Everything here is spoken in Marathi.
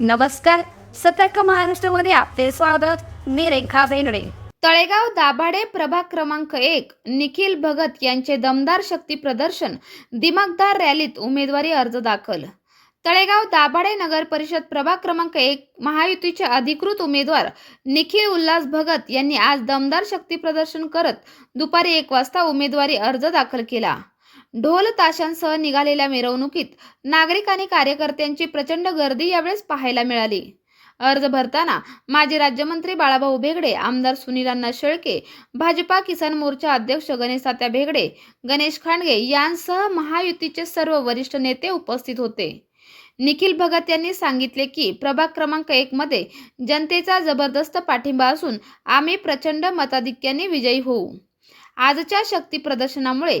नमस्कार. सतर्क महाराष्ट्रामध्ये आपले स्वागत. मी रेखा बेनडे तळेगाव दाभाडे प्रभाग क्रमांक एक निखिल भगत यांचे दमदार शक्ती प्रदर्शन दिमागदार रॅलीत उमेदवारी अर्ज दाखल. तळेगाव दाभाडे नगर परिषद प्रभाग क्रमांक एक महायुतीचे अधिकृत उमेदवार निखिल उल्हास भगत यांनी आज दमदार शक्ती प्रदर्शन करत दुपारी एक वाजता उमेदवारी अर्ज दाखल केला. ढोल ताशांसह निघालेल्या मिरवणुकीत नागरिक आणि कार्यकर्त्यांची प्रचंड गर्दी यावेळेस पाहायला मिळाली. अर्ज भरताना माजी राज्यमंत्री बाळाभाऊ भेगडे आमदार सुनीलांना शेळके भाजपा किसान मोर्चा अध्यक्ष गणेश तात्या भेगडे गणेश खांडगे यांसह महायुतीचे सर्व वरिष्ठ नेते उपस्थित होते. निखिल भगत यांनी सांगितले की प्रभाग क्रमांक एक मध्ये जनतेचा जबरदस्त पाठिंबा असून आम्ही प्रचंड मताधिक्याने विजयी होऊ. आजच्या शक्ती प्रदर्शनामुळे